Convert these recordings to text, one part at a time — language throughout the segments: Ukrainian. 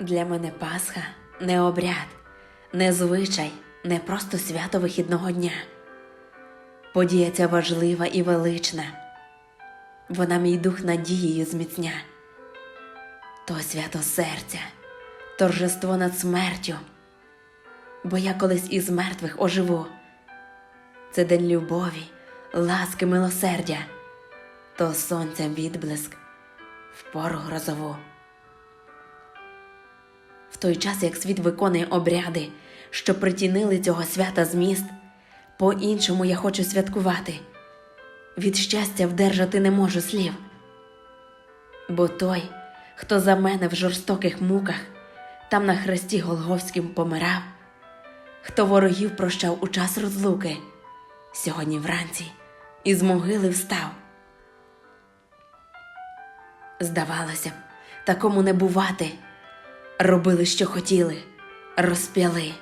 Для мене Пасха не обряд, не звичай, не просто свято вихідного дня. Подія ця важлива і велична. Вона мій дух надією зміцня. То свято серця, торжество над смертю, бо я колись із мертвих оживу. Це день любові, ласки, милосердя, то сонця відблиск в пору грозову. Той час, як світ виконує обряди, що притінили цього свята зміст, по-іншому я хочу святкувати. Від щастя вдержати не можу слів. Бо той, хто за мене в жорстоких муках, там на хресті Голговським помирав, хто ворогів прощав у час розлуки, сьогодні вранці із могили встав. Здавалося б, такому не бувати. Робили, що хотіли, розп'яли.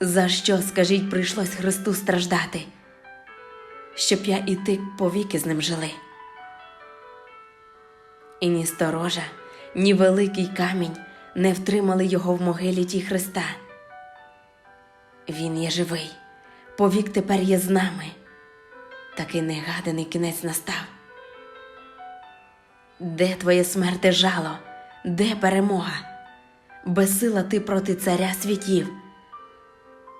За що, скажіть, прийшлось Христу страждати, щоб я і ти повіки з ним жили. І ні сторожа, ні великий камінь не втримали його в могилі ті Христа. Він є живий, повік тепер є з нами. Такий негаданий кінець настав. Де твоє смерте жало, де перемога? Безсила ти проти царя світів.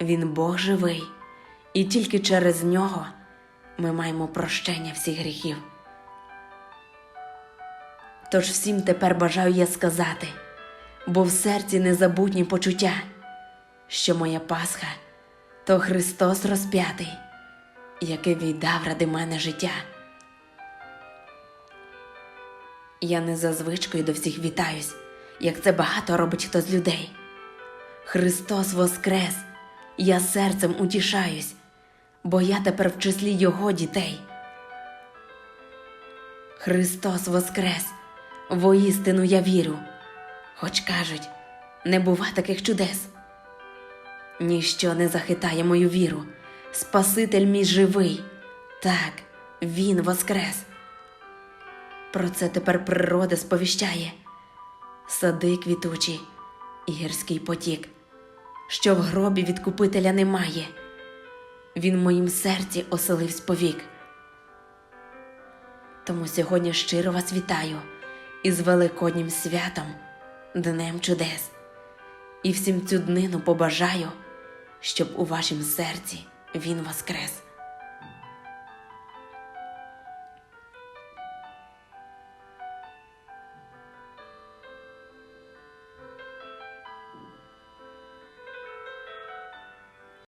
Він Бог живий, і тільки через нього ми маємо прощення всіх гріхів. Тож всім тепер бажаю я сказати, бо в серці незабутні почуття, що моя Пасха то Христос розп'ятий, який віддав ради мене життя. Я не за звичкою до всіх вітаюсь, як це багато робить хто з людей. Христос воскрес, я серцем утішаюсь, бо я тепер в числі Його дітей. Христос воскрес, воістину я вірю, хоч кажуть, не бува таких чудес. Ніщо не захитає мою віру, Спаситель мій живий, так, Він воскрес. Про це тепер природа сповіщає сади квітучі і гірський потік, що в гробі відкупителя немає. Він в моїм серці оселився повік. Тому сьогодні щиро вас вітаю із Великоднім святом, Днем чудес, і всім цю днину побажаю, щоб у вашім серці він воскрес.